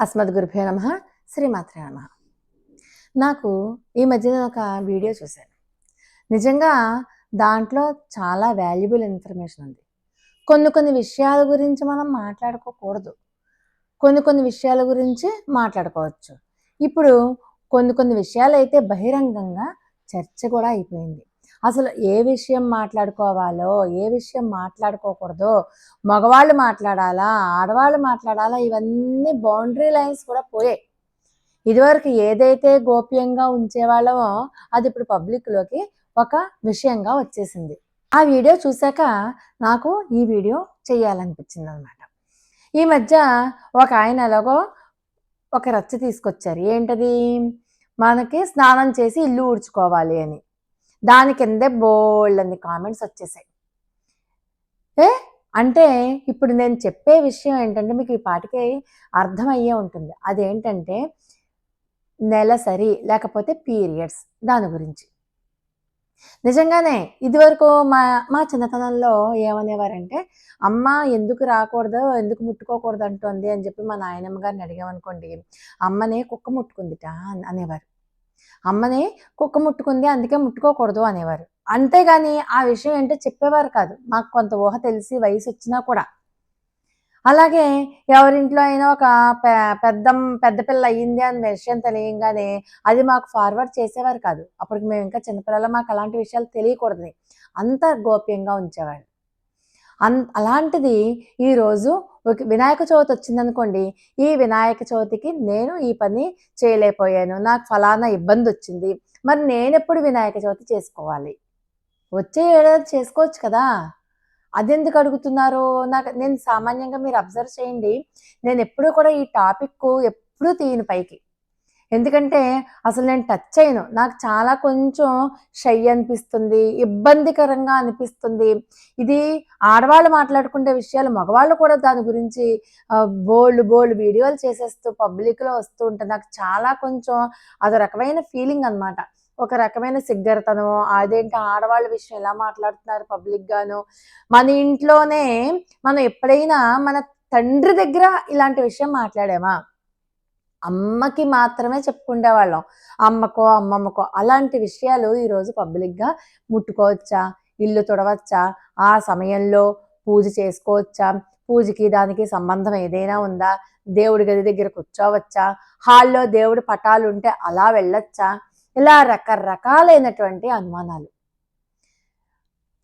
అస్మద్గురుభ్యో నమ శ్రీమాత్రే నమ. నాకు ఈ మధ్యన ఒక వీడియో చూశాను. నిజంగా దాంట్లో చాలా వాల్యుబుల్ ఇన్ఫర్మేషన్ ఉంది. కొన్ని కొన్ని విషయాల గురించి మనం మాట్లాడుకోకూడదు. కొన్ని కొన్ని విషయాల గురించి మాట్లాడుకోవచ్చు. ఇప్పుడు కొన్ని కొన్ని విషయాలు అయితే బహిరంగంగా చర్చ కూడా అయిపోయింది. అసలు ఏ విషయం మాట్లాడుకోవాలో ఏ విషయం మాట్లాడుకోకూడదో మగవాళ్ళు మాట్లాడాలా ఆడవాళ్ళు మాట్లాడాలా ఇవన్నీ బౌండరీ లైన్స్ కూడా పోయాయి. ఇదివరకు ఏదైతే గోప్యంగా ఉంచేవాళ్ళమో అది ఇప్పుడు పబ్లిక్లోకి ఒక విషయంగా వచ్చేసింది. ఆ వీడియో చూశాక నాకు ఈ వీడియో చేయాలనిపించింది అనమాట ఈ మధ్య ఒక ఆయన ఎలాగో ఒక రచ్చ తీసుకొచ్చారు. ఏంటది? మనకి స్నానం చేసి ఇల్లు ఊడ్చుకోవాలి అని. దాని కిందే బోల్డ్ అన్ని కామెంట్స్ వచ్చేసాయి. ఏ? అంటే ఇప్పుడు నేను చెప్పే విషయం ఏంటంటే మీకు ఈ పాటికి అర్థమయ్యే ఉంటుంది. అదేంటంటే నెలసరి లేకపోతే పీరియడ్స్ దాని గురించి. నిజంగానే ఇదివరకు మా మా చిన్నతనంలో ఏమనేవారంటే అమ్మ ఎందుకు రాకూడదు? ఎందుకు ముట్టుకోకూడదు? అంటుంది అని చెప్పి మా నాయనమ్మ గారిని అడిగామనుకోండి అమ్మనే కుక్క ముట్టుకుందిట అనేవారు. అమ్మని కుక్క ముట్టుకుంది అందుకే ముట్టుకోకూడదు అనేవారు. అంతేగాని ఆ విషయం ఏంటో చెప్పేవారు కాదు. మాకు కొంత ఊహ తెలిసి వయసు వచ్చినా కూడా. అలాగే ఎవరింట్లో అయినా ఒక పెద్ద పెద్ద పిల్ల అయ్యింది అని విషయం తెలియంగానే అది మాకు ఫార్వర్డ్ చేసేవారు కాదు. అప్పటికి మేము ఇంకా చిన్నపిల్లలు మాకు అలాంటి విషయాలు తెలియకూడదు అంత గోప్యంగా ఉంచేవాళ్ళు. అన్ అలాంటిది ఈరోజు ఒక వినాయక చవితి వచ్చిందనుకోండి ఈ వినాయక చవితికి నేను ఈ పని చేయలేకపోయాను. నాకు ఫలానా ఇబ్బంది వచ్చింది మరి నేను ఎప్పుడు వినాయక చవితి చేసుకోవాలి? వచ్చే ఏడాది చేసుకోవచ్చు కదా? అదెందుకు అడుగుతున్నారు? నాకు నేను సామాన్యంగా మీరు అబ్జర్వ్ చేయండి. నేను ఎప్పుడు కూడా ఈ టాపిక్ ఎప్పుడూ తీయను పైకి. ఎందుకంటే అసలు నేను టచ్ అయ్యను నాకు చాలా కొంచెం షై అనిపిస్తుంది ఇబ్బందికరంగా అనిపిస్తుంది. ఇది ఆడవాళ్ళు మాట్లాడుకునే విషయాలు మగవాళ్ళు కూడా దాని గురించి బోల్డ్ బోల్డ్ వీడియోలు చేసేస్తూ పబ్లిక్లో వస్తూ ఉంటే నాకు చాలా కొంచెం అదో రకమైన ఫీలింగ్ అనమాట ఒక రకమైన సిగ్గరతనం అదేంటి ఆడవాళ్ళ విషయం ఎలా మాట్లాడుతున్నారు పబ్లిక్గాను మన ఇంట్లోనే మనం ఎప్పుడైనా మన తండ్రి దగ్గర ఇలాంటి విషయం మాట్లాడామా? అమ్మకి మాత్రమే చెప్పుకుండేవాళ్ళం. అమ్మకో అమ్మమ్మకో అలాంటి విషయాలు ఈరోజు పబ్లిక్గా ముట్టుకోవచ్చా? ఇల్లు తుడవచ్చా? ఆ సమయంలో పూజ చేసుకోవచ్చా? పూజకి దానికి సంబంధం ఏదైనా ఉందా? దేవుడి గది దగ్గర కూర్చోవచ్చా? హాల్లో దేవుడి పటాలు ఉంటే అలా వెళ్ళొచ్చా? ఇలా రకరకాలైనటువంటి అనుమానాలు.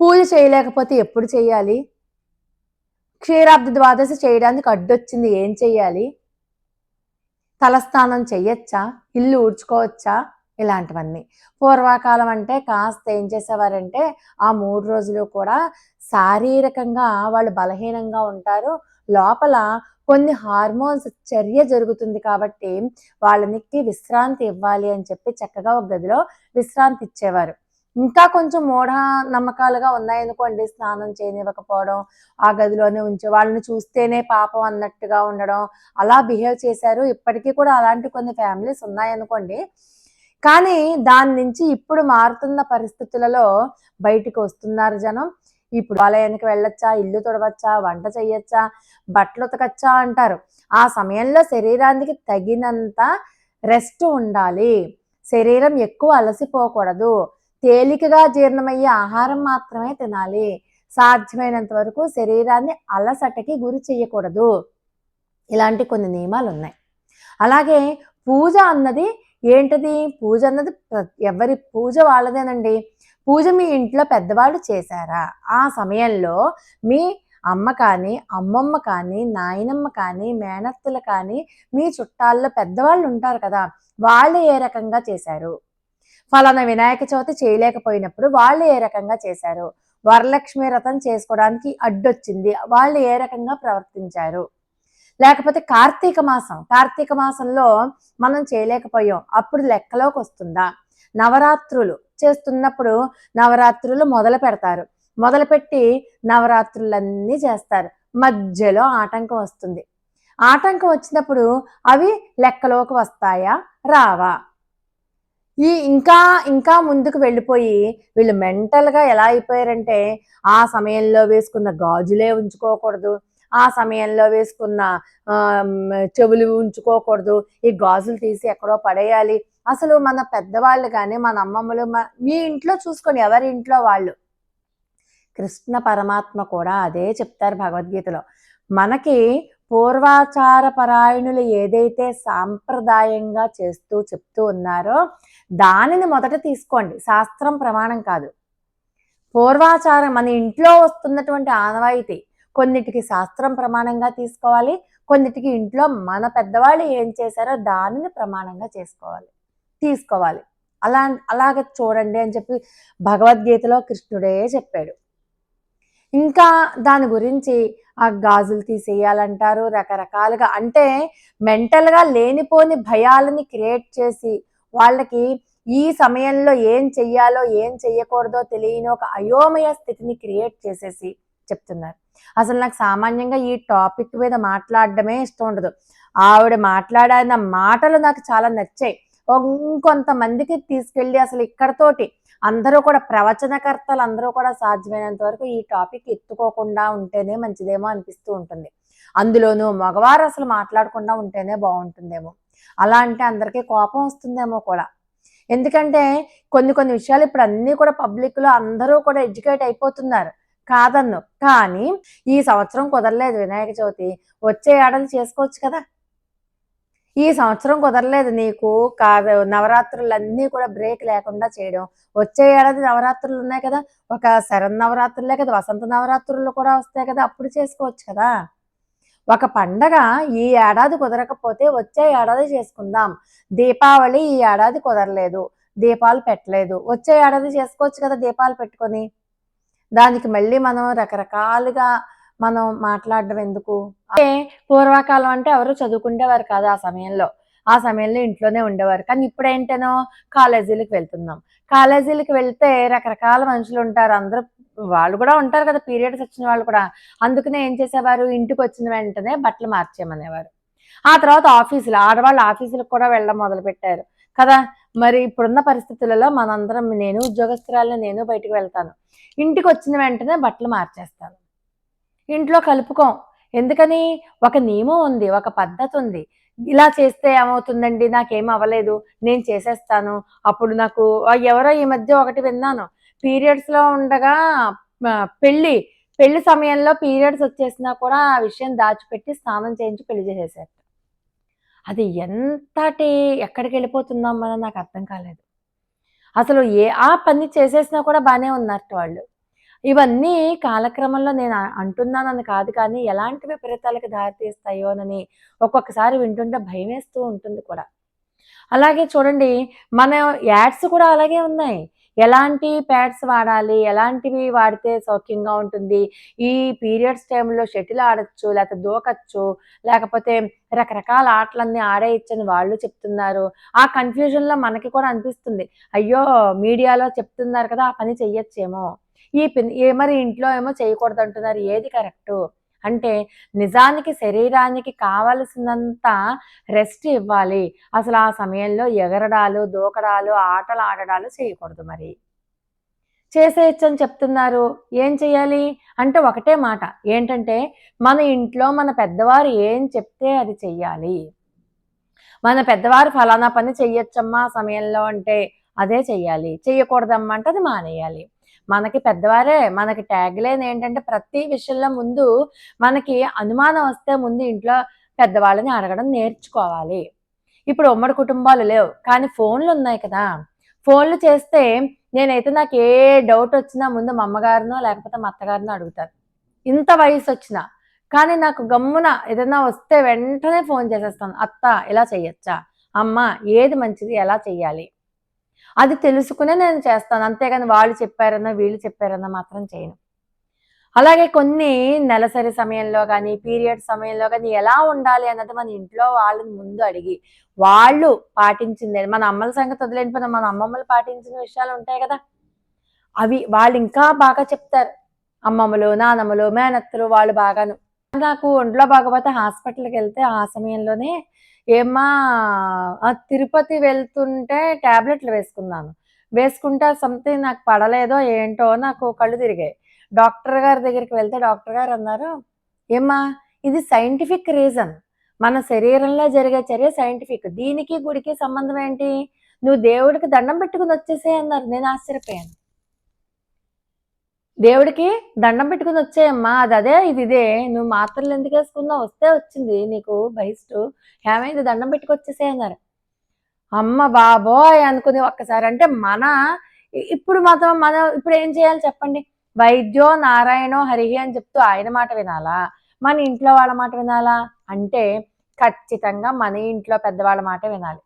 పూజ చేయలేకపోతే ఎప్పుడు చేయాలి క్షీరాబ్ద ద్వాదశి చేయడానికి అడ్డొచ్చింది ఏం చెయ్యాలి? తలస్నానం చెయ్యొచ్చా? ఇల్లు ఊడ్చుకోవచ్చా? ఇలాంటివన్నీ. పూర్వకాలం అంటే కాస్త ఏం చేసేవారంటే ఆ మూడు రోజులు కూడా శారీరకంగా వాళ్ళు బలహీనంగా ఉంటారు. లోపల కొన్ని హార్మోన్స్ చర్య జరుగుతుంది కాబట్టి వాళ్ళనికి విశ్రాంతి ఇవ్వాలి అని చెప్పి చక్కగా ఒక గదిలో విశ్రాంతి ఇచ్చేవారు. ఇంకా కొంచెం మూఢ నమ్మకాలుగా ఉన్నాయనుకోండి స్నానం చేయనివ్వకపోవడం ఆ గదిలోనే ఉంచే వాళ్ళని చూస్తేనే పాపం అన్నట్టుగా ఉండడం అలా బిహేవ్ చేశారు. ఇప్పటికీ కూడా అలాంటి కొన్ని ఫ్యామిలీస్ ఉన్నాయనుకోండి. కానీ దాని నుంచి ఇప్పుడు మారుతున్న పరిస్థితులలో బయటికి వస్తున్నారు జనం. ఇప్పుడు ఆలయానికి వెళ్ళొచ్చా ఇల్లు తొడవచ్చా వంట చేయొచ్చా బట్టలు ఉతకచ్చా అంటారు. ఆ సమయంలో శరీరానికి తగినంత రెస్ట్ ఉండాలి. శరీరం ఎక్కువ అలసిపోకూడదు. తేలికగా జీర్ణమయ్యే ఆహారం మాత్రమే తినాలి. సాధ్యమైనంత వరకు శరీరాన్ని అలసటకి గురి చేయకూడదు ఇలాంటి కొన్ని నియమాలు ఉన్నాయి అలాగే పూజ అన్నది ఏంటది? పూజ అన్నది ఎవరి పూజ వాళ్ళదేనండి. పూజ మీ ఇంట్లో పెద్దవాళ్ళు చేశారా? ఆ సమయంలో మీ అమ్మ కానీ అమ్మమ్మ కానీ నాయనమ్మ కానీ మేనత్తలు కానీ మీ చుట్టాల్లో పెద్దవాళ్ళు ఉంటారు కదా వాళ్ళు ఏ రకంగా చేశారు? ఫలానా వినాయక చవితి చేయలేకపోయినప్పుడు వాళ్ళు ఏ రకంగా చేశారు? వరలక్ష్మి రథం చేసుకోవడానికి అడ్డొచ్చింది. వాళ్ళు ఏ రకంగా ప్రవర్తించారు? లేకపోతే కార్తీక మాసం కార్తీక మాసంలో మనం చేయలేకపోయాం. అప్పుడు లెక్కలోకి వస్తుందా? నవరాత్రులు చేస్తున్నప్పుడు నవరాత్రులు మొదలు పెడతారు. మొదలుపెట్టి నవరాత్రులన్నీ చేస్తారు. మధ్యలో ఆటంకం వస్తుంది. ఆటంకం వచ్చినప్పుడు అవి లెక్కలోకి వస్తాయా? రావా? ఈ ఇంకా ఇంకా ముందుకు వెళ్ళిపోయి వీళ్ళు మెంటల్గా ఎలా అయిపోయారంటే ఆ సమయంలో వేసుకున్న గాజులే ఉంచుకోకూడదు ఆ సమయంలో వేసుకున్న చెవులు ఉంచుకోకూడదు ఈ గాజులు తీసి ఎక్కడో పడేయాలి. అసలు మన పెద్దవాళ్ళు కానీ మన అమ్మమ్మలు మీ ఇంట్లో చూసుకొని ఎవరి ఇంట్లో వాళ్ళు. కృష్ణ పరమాత్మ కూడా అదే చెప్తారు భగవద్గీతలో. మనకి పూర్వాచార పరాయణులు ఏదైతే సాంప్రదాయంగా చేస్తూ చెప్తూ ఉన్నారో దానిని మొదట తీసుకోండి. శాస్త్రం ప్రమాణం కాదు. పూర్వాచారం మన ఇంట్లో వస్తున్నటువంటి ఆనవాయితీ. కొన్నిటికి శాస్త్రం ప్రమాణంగా తీసుకోవాలి. కొన్నిటికి ఇంట్లో మన పెద్దవాళ్ళు ఏం చేశారో దానిని ప్రమాణంగా చేసుకోవాలి. తీసుకోవాలి. అలా అలాగ చూడండి అని చెప్పి భగవద్గీతలో కృష్ణుడే చెప్పాడు. ఇంకా దాని గురించి ఆ గాజులు తీసేయాలంటారు రకరకాలుగా. అంటే మెంటల్గా లేనిపోని భయాలని క్రియేట్ చేసి వాళ్ళకి ఈ సమయంలో ఏం చెయ్యాలో ఏం చెయ్యకూడదో తెలియని ఒక అయోమయ స్థితిని క్రియేట్ చేసేసి చెప్తున్నారు. అసలు నాకు సామాన్యంగా ఈ టాపిక్ మీద మాట్లాడడమే ఇష్టం ఉండదు. ఆవిడ మాట్లాడిన మాటలు నాకు చాలా నచ్చాయి. ఇంకొంతమందికి తీసుకెళ్ళి అసలు ఇక్కడతోటి అందరూ కూడా ప్రవచనకర్తలు అందరూ కూడా సాధ్యమైనంత వరకు ఈ టాపిక్ ఎత్తుకోకుండా ఉంటేనే మంచిదేమో అనిపిస్తూ ఉంటుంది. అందులోనూ మగవారు అసలు మాట్లాడకుండా ఉంటేనే బాగుంటుందేమో. అలా అంటే అందరికీ కోపం వస్తుందేమో కూడా. ఎందుకంటే కొన్ని కొన్ని విషయాలు ఇప్పుడు అన్నీ కూడా పబ్లిక్లో అందరూ కూడా ఎడ్యుకేట్ అయిపోతున్నారు. కాదన్ను. కానీ ఈ సంవత్సరం కుదరలేదు వినాయక చవితి. వచ్చే ఏడాది చేసుకోవచ్చు కదా. ఈ సంవత్సరం కుదరలేదు నీకు. కాదు నవరాత్రులన్నీ కూడా బ్రేక్ లేకుండా చేయడం. వచ్చే ఏడాది నవరాత్రులు ఉన్నాయి కదా. ఒక శరణ్ నవరాత్రులే కదా. వసంత నవరాత్రులు కూడా వస్తాయి కదా. అప్పుడు చేసుకోవచ్చు కదా. ఒక పండగ ఈ ఏడాది కుదరకపోతే వచ్చే ఏడాది చేసుకుందాం. దీపావళి ఈ ఏడాది కుదరలేదు. దీపాలు పెట్టలేదు. వచ్చే ఏడాది చేసుకోవచ్చు కదా దీపాలు పెట్టుకొని. దానికి మళ్ళీ మనం రకరకాలుగా మనం మాట్లాడడం ఎందుకు? అంటే పూర్వకాలం అంటే ఎవరు చదువుకుండేవారు కాదు ఆ సమయంలో. ఆ సమయంలో ఇంట్లోనే ఉండేవారు. కానీ ఇప్పుడు ఏంటనో కాలేజీలకు వెళ్తున్నాం. కాలేజీలకు వెళ్తే రకరకాల మనుషులు ఉంటారు. అందరూ వాళ్ళు కూడా ఉంటారు కదా పీరియడ్స్ వచ్చిన వాళ్ళు కూడా. అందుకనే ఏం చేసేవారు? ఇంటికి వచ్చిన వెంటనే బట్టలు మార్చేయమనేవారు. ఆ తర్వాత ఆఫీసులు ఆడవాళ్ళు ఆఫీసులకు కూడా వెళ్ళడం మొదలు పెట్టారు కదా మరి ఇప్పుడున్న పరిస్థితులలో మనందరం నేను ఉద్యోగస్తురాలు నేను బయటకు వెళ్తాను. ఇంటికి వచ్చిన వెంటనే బట్టలు మార్చేస్తాను. ఇంట్లో కలుపుకోం. ఎందుకని? ఒక నియమం ఉంది ఒక పద్ధతి ఉంది. ఇలా చేస్తే ఏమవుతుందండి? నాకేం అవ్వలేదు. నేను చేసేస్తాను. అప్పుడు నాకు ఎవరో ఈ మధ్య ఒకటి విన్నాను. పీరియడ్స్లో ఉండగా పెళ్ళి పెళ్ళి సమయంలో పీరియడ్స్ వచ్చేసినా కూడా ఆ విషయం దాచిపెట్టి స్నానం చేయించి పెళ్ళి చేసేసారు అది ఎంతటి ఎక్కడికి వెళ్ళిపోతున్నాం మనం నాకు అర్థం కాలేదు. అసలు ఏ ఆ పని చేసేసినా కూడా బాగానే ఉన్నట్టు వాళ్ళు. ఇవన్నీ కాలక్రమంలో నేను అంటున్నానని కాదు కానీ ఎలాంటి విపరీతాలకు దారితీస్తాయోనని ఒక్కొక్కసారి వింటుంటే భయం వేస్తూ ఉంటుంది కూడా. అలాగే చూడండి మన యాడ్స్ కూడా అలాగే ఉన్నాయి. ఎలాంటి ప్యాడ్స్ వాడాలి ఎలాంటివి వాడితే సౌఖ్యంగా ఉంటుంది ఈ పీరియడ్స్ టైంలో షటిల్ ఆడచ్చు లేకపోతే దూకచ్చు లేకపోతే రకరకాల ఆటలన్నీ ఆడేయచ్చని వాళ్ళు చెప్తున్నారు. ఆ కన్ఫ్యూజన్లో మనకి కూడా అనిపిస్తుంది. అయ్యో మీడియాలో చెప్తున్నారు కదా ఆ పని చెయ్యొచ్చేమో. ఈ మరి ఇంట్లో ఏమో చేయకూడదు అంటున్నారు ఏది కరెక్ట్? అంటే నిజానికి శరీరానికి కావలసినంత రెస్ట్ ఇవ్వాలి. అసలు ఆ సమయంలో ఎగరడాలు దూకడాలు ఆటలు ఆడడాలు చేయకూడదు మరి. చేసేయచ్చు అని చెప్తున్నారు. ఏం చేయాలి అంటే ఒకటే మాట. ఏంటంటే మన ఇంట్లో మన పెద్దవారు ఏం చెప్తే అది చెయ్యాలి. మన పెద్దవారు ఫలానా పని చెయ్యొచ్చమ్మా సమయంలో అంటే అదే చెయ్యాలి. చెయ్యకూడదమ్మా అంటే అది మానేయాలి. మనకి పెద్దవారే మనకి ట్యాగ్ లైన్ ఏంటంటే ప్రతి విషయంలో ముందు మనకి అనుమానం వస్తే ముందు ఇంట్లో పెద్దవాళ్ళని అడగడం నేర్చుకోవాలి. ఇప్పుడు ఉమ్మడి కుటుంబాలు లేవు కానీ ఫోన్లు ఉన్నాయి కదా. ఫోన్లు చేస్తే నేనైతే నాకు ఏ డౌట్ వచ్చినా ముందు మా అమ్మగారినో లేకపోతే మా అత్తగారినో అడుగుతాను. ఇంత వయసు వచ్చినా కానీ నాకు గమ్మున ఏదైనా వస్తే వెంటనే ఫోన్ చేసేస్తాను. అత్త ఇలా చెయ్యొచ్చా? అమ్మ ఏది మంచిది ఎలా చెయ్యాలి? అది తెలుసుకునే నేను చేస్తాను. అంతేగాని వాళ్ళు చెప్పారన్నా వీళ్ళు చెప్పారన్నా మాత్రం చేయను. అలాగే కొన్ని నెలసరి సమయంలో కానీ పీరియడ్ సమయంలో కానీ ఎలా ఉండాలి అన్నది మన ఇంట్లో వాళ్ళని ముందు అడిగి వాళ్ళు పాటించింది. మన అమ్మల సంగతి వదిలేనిపోయిన మన అమ్మమ్మలు పాటించిన విషయాలు ఉంటాయి కదా. అవి వాళ్ళు ఇంకా బాగా చెప్తారు. అమ్మమ్మలు నానమ్మలు మేనత్తలు వాళ్ళు బాగాను. నాకు ఒంట్లో బాగపోతే హాస్పిటల్కి వెళ్తే ఆ సమయంలోనే ఏమ్మా తిరుపతి వెళ్తుంటే ట్యాబ్లెట్లు వేసుకున్నాను. వేసుకుంటే సంథింగ్ నాకు పడలేదో ఏంటో నాకు కళ్ళు తిరిగాయి. డాక్టర్ గారి దగ్గరికి వెళ్తే డాక్టర్ గారు అన్నారు ఏమ్మా ఇది సైంటిఫిక్ రీజన్. మన శరీరంలో జరిగే చర్య సైంటిఫిక్. దీనికి గుడికి సంబంధం ఏంటి? నువ్వు దేవుడికి దండం పెట్టుకుని వచ్చేసే అన్నారు. నేను ఆశ్చర్యపోయాను. దేవుడికి దండం పెట్టుకుని వచ్చాయమ్మా అది అదే ఇది ఇదే. నువ్వు మాత్రలు ఎందుకు వేసుకున్నావు? వస్తే వచ్చింది నీకు బహిష్టు. ఏమైంది దండం పెట్టుకొచ్చేసే అన్నారు. అమ్మ బాబోయ్ అనుకుని ఒక్కసారి అంటే మన ఇప్పుడు మాత్రం మనం ఇప్పుడు ఏం చేయాలి చెప్పండి? వైద్యో నారాయణో హరిహి అని చెప్తూ ఆయన మాట వినాలా? మన ఇంట్లో వాళ్ళ మాట వినాలా? అంటే ఖచ్చితంగా మన ఇంట్లో పెద్దవాళ్ళ మాట వినాలి.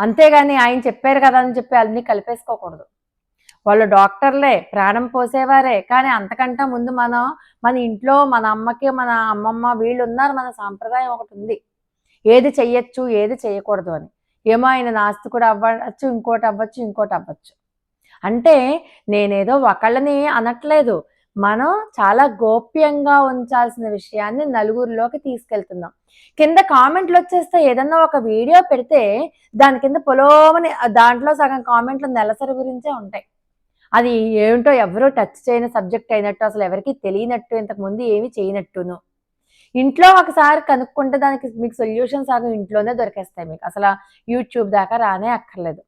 అంతేగాని ఆయన చెప్పారు కదా అని చెప్పి అన్ని కలిపేసుకోకూడదు. వాళ్ళు డాక్టర్లే ప్రాణం పోసేవారే. కానీ అంతకంటే ముందు మనం మన ఇంట్లో మన అమ్మకి మన అమ్మమ్మ వీళ్ళు ఉన్నారు మన సాంప్రదాయం ఒకటి ఉంది. ఏది చెయ్యొచ్చు ఏది చేయకూడదు అని. ఏమో ఆయన నాస్తికుడు అవ్వచ్చు ఇంకోటి అవ్వచ్చు ఇంకోటి అవ్వచ్చు. అంటే నేనేదో ఒకళ్ళని అనట్లేదు. మనం చాలా గోప్యంగా ఉంచాల్సిన విషయాన్ని నలుగురిలోకి తీసుకెళ్తున్నాం. కింద కామెంట్లు వచ్చేస్తే ఏదన్నా ఒక వీడియో పెడితే దాని కింద పొలోమని దాంట్లో సగం కామెంట్లు నెలసరి గురించే ఉంటాయి. అది ఏమిటో ఎవరో టచ్ చేయని సబ్జెక్ట్ అయినట్టు అసలు ఎవరికి తెలియనట్టు ఇంతకుముందు ఏమి చేయనట్టును. ఇంట్లో ఒకసారి కనుక్కుంటే దానికి మీకు సొల్యూషన్ సగం ఇంట్లోనే దొరికేస్తాయి మీకు. అసలు యూట్యూబ్ దాకా రానే అక్కర్లేదు.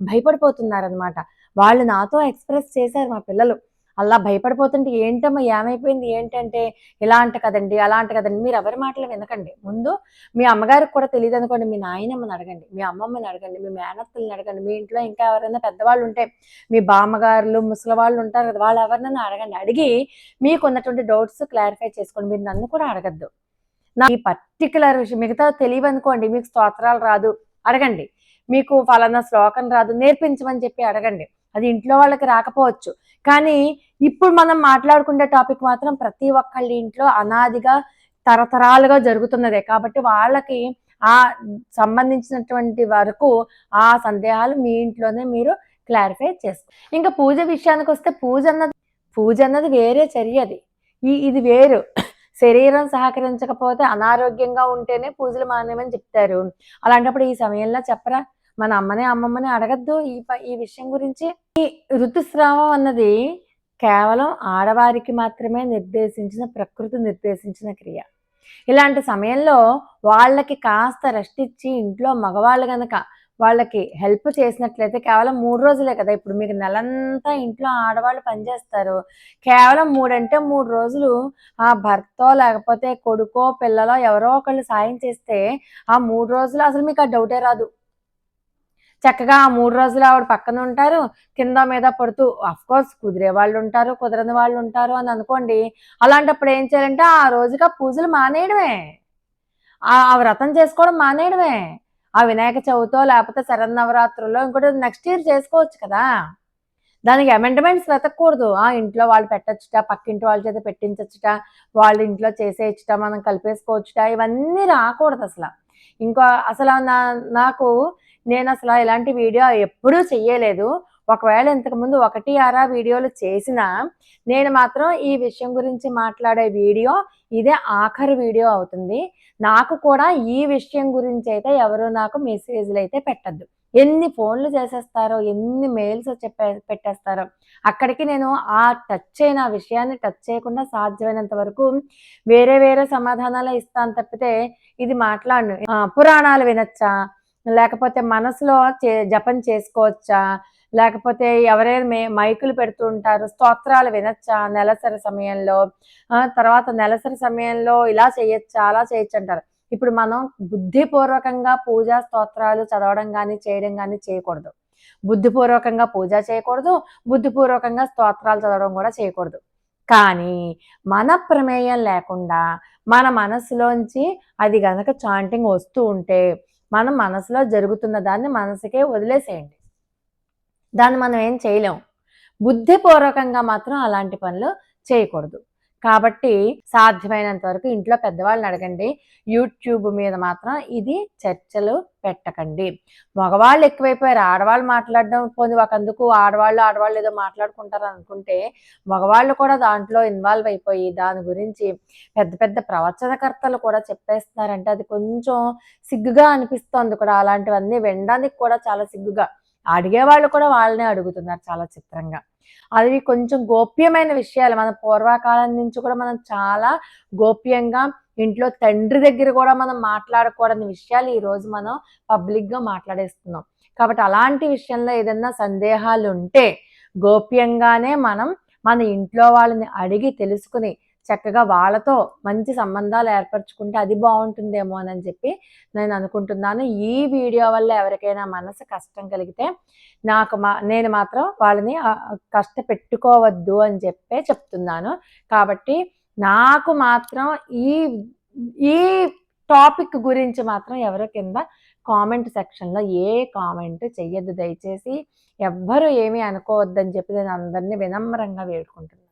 భయపడిపోతున్నారనమాట వాళ్ళు నాతో ఎక్స్ప్రెస్ చేశారు మా పిల్లలు. అలా భయపడిపోతుంటే ఏంటమ్మా ఏమైపోయింది? ఏంటంటే ఇలాంటి కదండి అలాంటి కదండి. మీరు ఎవరి మాటలు వినకండి. ముందు మీ అమ్మగారికి కూడా తెలియదు అనుకోండి మీ నాయనమ్మని అడగండి మీ అమ్మమ్మని అడగండి మీ మేనత్తల్ని అడగండి మీ ఇంట్లో ఇంకా ఎవరైనా పెద్దవాళ్ళు ఉంటే మీ బామ్మగారులు ముసలి వాళ్ళు ఉంటారు కదా వాళ్ళు ఎవరినైనా అడగండి. అడిగి మీకు ఉన్నటువంటి డౌట్స్ క్లారిఫై చేసుకోండి. మీరు నన్ను కూడా అడగద్దు. నా ఈ పర్టికులర్ విషయం మిగతా తెలియదు అనుకోండి మీకు స్తోత్రాలు రాదు అడగండి. మీకు ఫలానా శ్లోకం రాదు నేర్పించమని చెప్పి అడగండి. అది ఇంట్లో వాళ్ళకి రాకపోవచ్చు. కానీ ఇప్పుడు మనం మాట్లాడుకునే టాపిక్ మాత్రం ప్రతి ఒక్కళ్ళ ఇంట్లో అనాదిగా తరతరాలుగా జరుగుతున్నదే. కాబట్టి వాళ్ళకి ఆ సంబంధించినటువంటి వరకు ఆ సందేహాలు మీ ఇంట్లోనే మీరు క్లారిఫై చేసుకో ఇంకా పూజ విషయానికి వస్తే పూజ అన్నది పూజ అన్నది వేరే చర్య అది. ఈ ఇది వేరు. శరీరం సహకరించకపోతే అనారోగ్యంగా ఉంటేనే పూజలు మానేమని చెప్తారు. అలాంటప్పుడు ఈ సమయంలో చెప్పరా? మన అమ్మని అమ్మమ్మని అడగద్దు. ఈ ఈ విషయం గురించి ఈ ఋతుస్రావం అన్నది కేవలం ఆడవారికి మాత్రమే నిర్దేశించిన ప్రకృతి నిర్దేశించిన క్రియ. ఇలాంటి సమయంలో వాళ్ళకి కాస్త రెస్ట్ ఇచ్చి ఇంట్లో మగవాళ్ళు కనుక వాళ్ళకి హెల్ప్ చేసినట్లయితే కేవలం మూడు రోజులే కదా. ఇప్పుడు మీకు నెలంతా ఇంట్లో ఆడవాళ్ళు పనిచేస్తారు. కేవలం మూడంటే మూడు రోజులు ఆ భర్తో లేకపోతే కొడుకో పిల్లలో ఎవరో ఒకళ్ళు సాయం చేస్తే ఆ మూడు రోజులు అసలు మీకు ఆ డౌటే రాదు. చక్కగా ఆ మూడు రోజులు ఆవిడ పక్కన ఉంటారు కింద మీద పడుతూ కోర్స్ కుదిరే వాళ్ళు ఉంటారు కుదరని వాళ్ళు ఉంటారు అని అనుకోండి. అలాంటప్పుడు ఏం చేయాలంటే ఆ రోజుగా పూజలు మానేయడమే. ఆ వ్రతం చేసుకోవడం మానేయడమే. ఆ వినాయక చవితో లేకపోతే శరన్నవరాత్రుల్లో ఇంకోటి నెక్స్ట్ ఇయర్ చేసుకోవచ్చు కదా. దానికి అమెండ్మెంట్స్ వెతకూడదు ఆ ఇంట్లో వాళ్ళు పెట్టచ్చుట పక్కింటి వాళ్ళ చేత పెట్టించచ్చుట వాళ్ళ ఇంట్లో చేసేయచ్చుట మనం కలిపేసుకోవచ్చుట ఇవన్నీ రాకూడదు అసలు. ఇంకో అసలు నా నాకు నేను అసలు ఇలాంటి వీడియో ఎప్పుడూ చెయ్యలేదు. ఒకవేళ ఇంతకుముందు ఒకటి ఆరా వీడియోలు చేసినా నేను మాత్రం ఈ విషయం గురించి మాట్లాడే వీడియో ఇదే ఆఖరి వీడియో అవుతుంది. నాకు కూడా ఈ విషయం గురించి అయితే ఎవరు నాకు మెసేజ్లు అయితే పెట్టద్దు. ఎన్ని ఫోన్లు చేసేస్తారో ఎన్ని మెయిల్స్ చెప్పే పెట్టేస్తారో అక్కడికి నేను ఆ టచ్ అయిన విషయాన్ని టచ్ చేయకుండా సాధ్యమైనంత వరకు వేరే వేరే సమాధానాలు ఇస్తాను తప్పితే ఇది మాట్లాడను. పురాణాలు వినొచ్చా? లేకపోతే మనసులో చే జపం చేసుకోవచ్చా? లేకపోతే ఎవరైనా మే మైకులు పెడుతుంటారు స్తోత్రాలు వినొచ్చా నెలసరి సమయంలో? తర్వాత నెలసరి సమయంలో ఇలా చేయొచ్చా అలా చేయొచ్చు అంటారు. ఇప్పుడు మనం బుద్ధిపూర్వకంగా పూజా స్తోత్రాలు చదవడం కానీ చేయడం కానీ చేయకూడదు. బుద్ధిపూర్వకంగా పూజ చేయకూడదు బుద్ధిపూర్వకంగా స్తోత్రాలు చదవడం కూడా చేయకూడదు. కానీ మన ప్రమేయం లేకుండా మన మనసులోంచి అది గనక చాంటింగ్ వస్తూ ఉంటే మనం మనసులో జరుగుతున్న దాన్ని మనసుకే వదిలేసేయండి. దాన్ని మనం ఏం చేయలేం. బుద్ధిపూర్వకంగా మాత్రం అలాంటి పనులు చేయకూడదు. కాబట్టి సాధ్యమైనంత వరకు ఇంట్లో పెద్దవాళ్ళని అడగండి. యూట్యూబ్ మీద మాత్రం ఇది చర్చలు పెట్టకండి. మగవాళ్ళు ఎక్కువైపోయారు. ఆడవాళ్ళు మాట్లాడడం పోనీ ఒకందుకు ఆడవాళ్ళు ఆడవాళ్ళు ఏదో మాట్లాడుకుంటారు అనుకుంటే మగవాళ్ళు కూడా దాంట్లో ఇన్వాల్వ్ అయిపోయి దాని గురించి పెద్ద పెద్ద ప్రవచనకర్తలు కూడా చెప్పేస్తున్నారంటే అది కొంచెం సిగ్గుగా అనిపిస్తోంది కూడా. అలాంటివన్నీ వినడానికి కూడా చాలా సిగ్గుగా. అడిగేవాళ్ళు కూడా వాళ్ళనే అడుగుతున్నారు చాలా చిత్రంగా. అవి కొంచెం గోప్యమైన విషయాలు. మన పూర్వకాలం నుంచి కూడా మనం చాలా గోప్యంగా ఇంట్లో తండ్రి దగ్గర కూడా మనం మాట్లాడకూడని విషయాలు ఈరోజు మనం పబ్లిక్గా మాట్లాడేస్తున్నాం. కాబట్టి అలాంటి విషయంలో ఏదైనా సందేహాలు ఉంటే గోప్యంగానే మనం మన ఇంట్లో వాళ్ళని అడిగి తెలుసుకుని చక్కగా వాళ్ళతో మంచి సంబంధాలు ఏర్పరచుకుంటే అది బాగుంటుందేమో అని చెప్పి నేను అనుకుంటున్నాను. ఈ వీడియో వల్ల ఎవరికైనా మనసు కష్టం కలిగితే నాకు మా నేను మాత్రం వాళ్ళని కష్టపెట్టుకోవద్దు అని చెప్పే చెప్తున్నాను. కాబట్టి నాకు మాత్రం ఈ ఈ టాపిక్ గురించి మాత్రం ఎవరో కింద కామెంట్ సెక్షన్లో ఏ కామెంట్ చెయ్యొద్దు. దయచేసి ఎవ్వరు ఏమీ అనుకోవద్దని చెప్పి నేను అందరినీ వినమ్రంగా వేడుకుంటున్నాను.